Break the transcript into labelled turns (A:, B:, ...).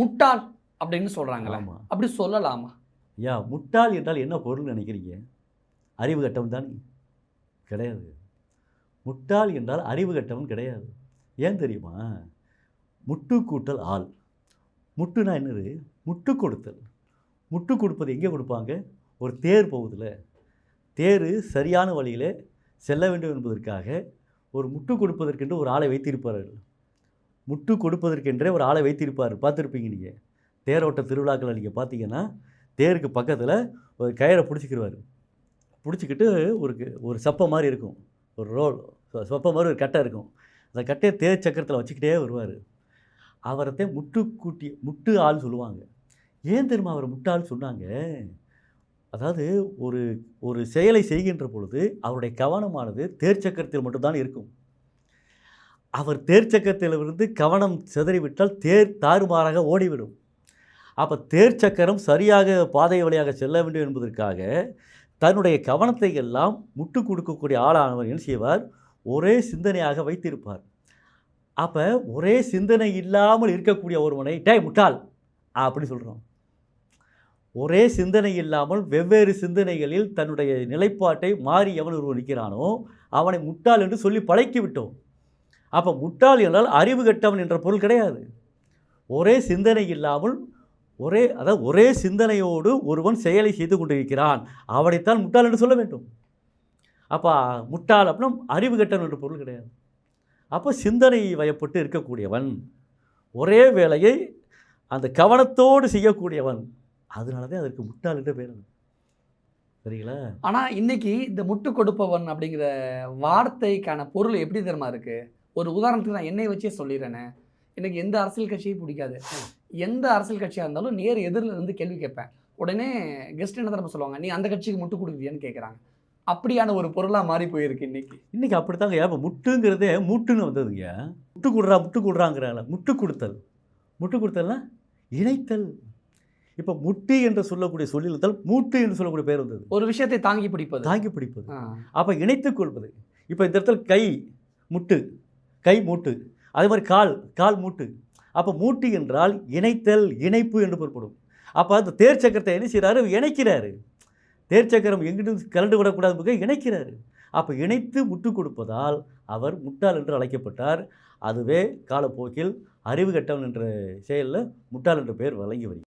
A: முட்டாள் அப்படின்னு சொல்றாங்களே.
B: ஆமாம்
A: அப்படி சொல்லலாமா?
B: ஐயா முட்டாள் என்றால் என்ன பொருள் நினைக்கிறீங்க? அறிவு கட்டவன் தானே? கிடையாது. முட்டாள் என்றால் அறிவு கட்டவன் கிடையாது. ஏன் தெரியுமா? முட்டு கூட்டல் ஆள். முட்டுனா என்னது? முட்டு கொடுத்தல் முட்டு கொடுப்பது எங்கே கொடுப்பாங்க? ஒரு தேர் போகுதுல. தேர் சரியான வழியில் செல்ல வேண்டும் என்பதற்காக ஒரு முட்டு கொடுப்பதற்கென்று ஒரு ஆளை வைத்திருப்பார்கள். முட்டு கொடுப்பதற்கென்றே ஒரு ஆளை வைத்திருப்பார். பார்த்துருப்பீங்க நீங்கள் தேரோட்ட திருவிழாக்களை நீங்கள் பார்த்தீங்கன்னா தேருக்கு பக்கத்தில் ஒரு கயிறை பிடிச்சிக்கிடுவார் பிடிச்சிக்கிட்டு ஒரு க- ஒரு சப்பை மாதிரி இருக்கும். ஒரு ரோல் சப்பை மாதிரி ஒரு கட்டை இருக்கும். அந்த கட்டையை தேர் சக்கரத்தில் வச்சுக்கிட்டே வருவார். அவரத்தை முட்டு கூட்டி முட்டு ஆள் சொல்லுவாங்க. ஏன் தெரியுமா அவர் முட்டாள் சொன்னாங்க? அதாவது ஒரு ஒரு செயலை செய்கின்ற பொழுது அவருடைய கவனமானது தேர் சக்கரத்தில் மட்டும்தான் இருக்கும். அவர் தேர் சக்கரத்திலிருந்து கவனம் சிதறிவிட்டால் தேர் தாறுமாறாக ஓடிவிடும். அப்போ தேர் சக்கரம் சரியாக பாதை வழியாக செல்ல வேண்டும் என்பதற்காக தன்னுடைய கவனத்தை எல்லாம் முட்டு கொடுக்கக்கூடிய ஆளானவர் என்ன செய்வார்? ஒரே சிந்தனையாக வைத்திருப்பார். அப்போ ஒரே சிந்தனை இல்லாமல் இருக்கக்கூடிய ஒருவனை டே முட்டாள்! அப்படி சொல்கிறோம் ஒரே சிந்தனை இல்லாமல் வெவ்வேறு சிந்தனைகளில் தன்னுடைய நிலைப்பாட்டை மாறி எவன் ஒருவன் நிற்கிறானோ அவனை முட்டாள் என்று சொல்லி பழக்கி விட்டோம். அப்போ முட்டாள் என்றால் அறிவு கெட்டவன் என்ற பொருள் கிடையாது. ஒரே சிந்தனை இல்லாமல் ஒரே அதாவது ஒரே சிந்தனையோடு ஒருவன் செயலை செய்து கொண்டிருக்கிறான். அவனைத்தான் முட்டாள் என்று சொல்ல வேண்டும். அப்போ முட்டாள் அப்படின்னா அறிவு கெட்டவன் என்ற பொருள் கிடையாது. அப்போ சிந்தனை வயப்பட்டு இருக்கக்கூடியவன் ஒரே வேலையை அந்த கவனத்தோடு செய்யக்கூடியவன். அதனால தான் அதற்கு முட்டாள் என்று பேர் சரிங்களா?
A: ஆனால் இன்னைக்கு இந்த முட்டு கொடுப்பவன் அப்படிங்கிற வார்த்தைக்கான பொருள் எப்படி தெரியுமா இருக்குது ஒரு உதாரணத்துக்கு நான் என்னை வச்சே சொல்லிடுறேனே. எனக்கு எந்த அரசியல் கட்சியும் பிடிக்காது. எந்த அரசியல் கட்சியாக இருந்தாலும் நேர் எதிரில் இருந்து கேள்வி கேட்பேன். உடனே கெஸ்ட் என்ன தரப்ப சொல்லுவாங்க? நீ அந்த கட்சிக்கு முட்டு கொடுக்குறியான்னு கேட்குறாங்க. அப்படியான ஒரு பொருளாக மாறி போயிருக்கு இன்னைக்கு.
B: இன்றைக்கி அப்படித்தாங்க. இப்போ முட்டுங்கிறதே முட்டுன்னு வந்ததுங்க. முட்டு கொடுறா முட்டு கொடுறாங்கிறாங்கள முட்டு கொடுத்தல். முட்டு கொடுத்தல்னா இணைத்தல். இப்போ முட்டு என்று சொல்லக்கூடிய சொல்லிழுத்தல் மூட்டு என்று சொல்லக்கூடிய பேர் வந்தது.
A: ஒரு விஷயத்தை தாங்கி பிடிப்பது.
B: தாங்கி பிடிப்பது. அப்போ இணைத்துக் கொள்வது. இப்போ இந்த இடத்துல கை முட்டு. கை மூட்டு. அதே மாதிரி கால் கால் மூட்டு. அப்போ மூட்டு என்றால் இணைத்தல் இணைப்பு என்று பொருட்படும் அப்போ அந்த தேர் சக்கரத்தை என்ன செய்கிறாரு இணைக்கிறாரு. தேர் சக்கரம் எங்கிட்டும் கலண்டு விடக்கூடாது இணைக்கிறாரு. அப்போ இணைத்து முட்டு கொடுப்பதால் அவர் முட்டாள் என்று அழைக்கப்பட்டார். அதுவே காலப்போக்கில் அறிவு கட்டவன் என்ற செயலில் முட்டாள் என்ற பெயர் வழங்கி வருகிறது.